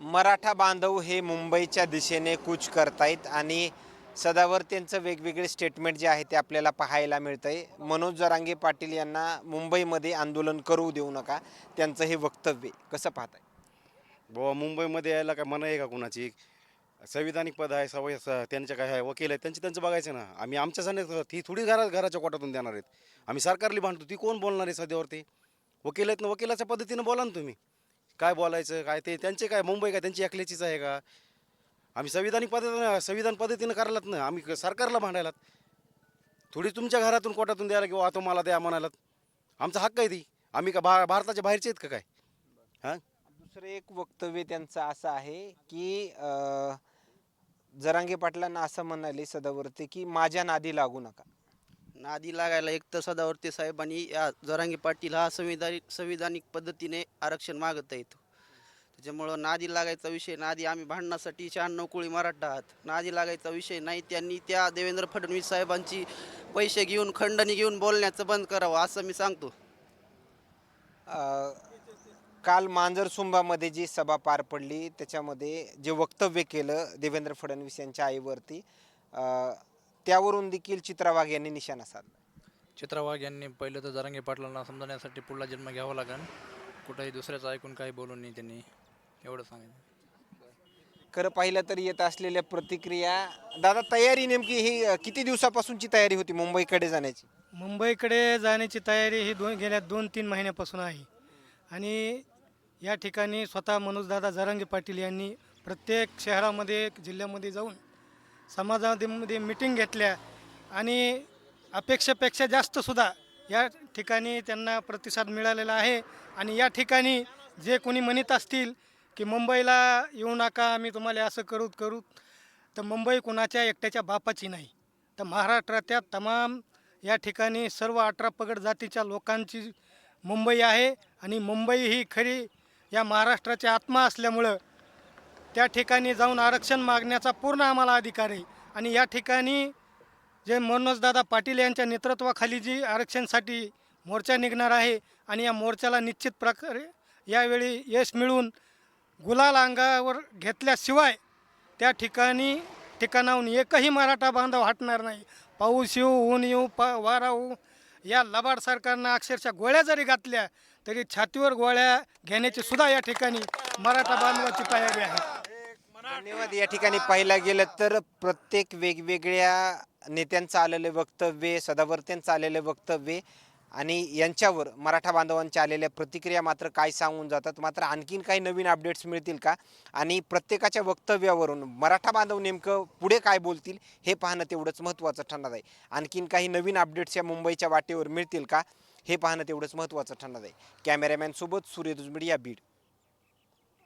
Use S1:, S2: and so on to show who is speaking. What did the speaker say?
S1: मराठा बांधव हे मुंबईच्या दिशेने कूच करतायत आणि सदावर त्यांचं वेगवेगळे स्टेटमेंट जे आहे ते आपल्याला पाहायला मिळतंय. मनोज जरांगे पाटील यांना मुंबईमध्ये आंदोलन करू देऊ नका त्यांचं हे वक्तव्य कसं पाहताय?
S2: बाबा मुंबईमध्ये यायला काय मना आहे का कुणाची? संविधानिक पद आहे सवय स- त्यांचे काय आहे वकील आहे त्यांचे त्यांचं बघायचं ना. आम्ही आमच्यासाठी ती थोडी घरा घराच्या कोटातून देणार आहेत. आम्ही सरकारली भांडतो ती कोण बोलणार आहे सध्यावरती? वकील आहेत ना वकिलाच्या पद्धतीनं बोला ना तुम्ही. काय बोलायचं काय ते त्यांचे काय मुंबई काय त्यांची एकल्याचीच आहे का? आम्ही संविधानिक पद्धतीनं संविधान पद्धतीनं करायलात ना आम्ही सरकारला भांडायलात. थोडी तुमच्या घरातून कोटातून द्यायला किंवा आता मला द्या म्हणालात. आमचा हक्क आहे ती. आम्ही का भा भारताच्या बाहेरचे आहेत का काय? हां?
S1: दुसरं एक वक्तव्य त्यांचं असं आहे की अं, जरांगे पाटलांना असं म्हणाले सदावरती की माझ्या नादी लागू नका.
S3: नादी लागायला एक तर सदावर्ती साहेबांनी या जरांगी पाटील हा संविधानिक संविधानिक पद्धतीने आरक्षण मागत आहेत. त्याच्यामुळं नादी लागायचा विषय नादी आम्ही भांडणासाठी शहाण्णव कोळी मराठा आहात. नादी लागायचा विषय नाही त्यांनी त्या देवेंद्र फडणवीस साहेबांची पैसे घेऊन खंडणी घेऊन बोलण्याचं बंद करावं असं मी सांगतो.
S1: काल मांजरसुंबामध्ये जी सभा पार पडली त्याच्यामध्ये जे वक्तव्य केलं देवेंद्र फडणवीस यांच्या आईवरती त्यावरून देखील चित्रा वाघ यांनी निशाणा साधला.
S4: चित्रा वाघ यांनी पहिलं तर जरांगे पाटलांना समजण्यासाठी पुढला जन्म घ्यावा लागेल. कुठंही दुसऱ्याचं ऐकून काही बोलू नये त्यांनी. एवढं सांगितलं
S1: खरं पाहिलं तर येत असलेल्या प्रतिक्रिया दादा तयारी नेमकी ही अ, किती दिवसापासूनची तयारी होती मुंबईकडे जाण्याची?
S5: मुंबईकडे जाण्याची तयारी ही दोन गेल्या दोन तीन महिन्यापासून आहे. आणि या ठिकाणी स्वतः मनोजदादा जरांगे पाटील यांनी प्रत्येक शहरामध्ये जिल्ह्यामध्ये जाऊन समाजामध्ये मिटिंग घेतल्या आणि अपेक्षेपेक्षा जास्तसुद्धा या ठिकाणी त्यांना प्रतिसाद मिळालेला आहे. आणि या ठिकाणी जे कोणी म्हणत असतील की मुंबईला येऊ नका आम्ही तुम्हाला असं करू करू तर मुंबई कुणाच्या एकट्याच्या बापाची नाही. तर महाराष्ट्राच्या तमाम या ठिकाणी सर्व अठरा पगड जातीच्या लोकांची मुंबई आहे. आणि मुंबई ही खरी या महाराष्ट्राची आत्मा असल्यामुळं त्या ठिकाणी जाऊन आरक्षण मागण्याचा पूर्ण आम्हाला अधिकार आहे. आणि या ठिकाणी जे मनोजदादा पाटील यांच्या नेतृत्वाखाली जी आरक्षणसाठी मोर्चा निघणार आहे आणि या मोर्चाला निश्चित प्रकारे यावेळी यश मिळून गुलाल अंगावर घेतल्याशिवाय त्या ठिकाणी ठिकाणाहून एकही मराठा बांधव हटणार नाही. पाऊस येऊ ऊन येऊ पा वारा होऊ या लबाड सरकारनं अक्षरशः गोळ्या जरी घातल्या तरी छातीवर गोळ्या घेण्याची सुद्धा या ठिकाणी मराठा बांधवाची तयारी आहे.
S1: धन्यवाद. या ठिकाणी पाहिला गेलं तर प्रत्येक वेगवेगळ्या नेत्यांचं आलेले वक्तव्य सदावर्त्यांचं आलेले वक्तव्य आणि यांच्यावर मराठा बांधवांच्या आलेल्या प्रतिक्रिया मात्र काय सांगून जातात? मात्र आणखीन काही नवीन अपडेट्स मिळतील का? आणि प्रत्येकाच्या वक्तव्यावरून मराठा बांधव नेमकं पुढे काय बोलतील हे पाहणं तेवढंच महत्त्वाचं ठरणार आहे. आणखीन काही नवीन अपडेट्स या मुंबईच्या वाटेवर मिळतील का हे पाहणं तेवढंच महत्त्वाचं ठरणार आहे. कॅमेरामॅनसोबत सूर्यदुज मीडिया बीड.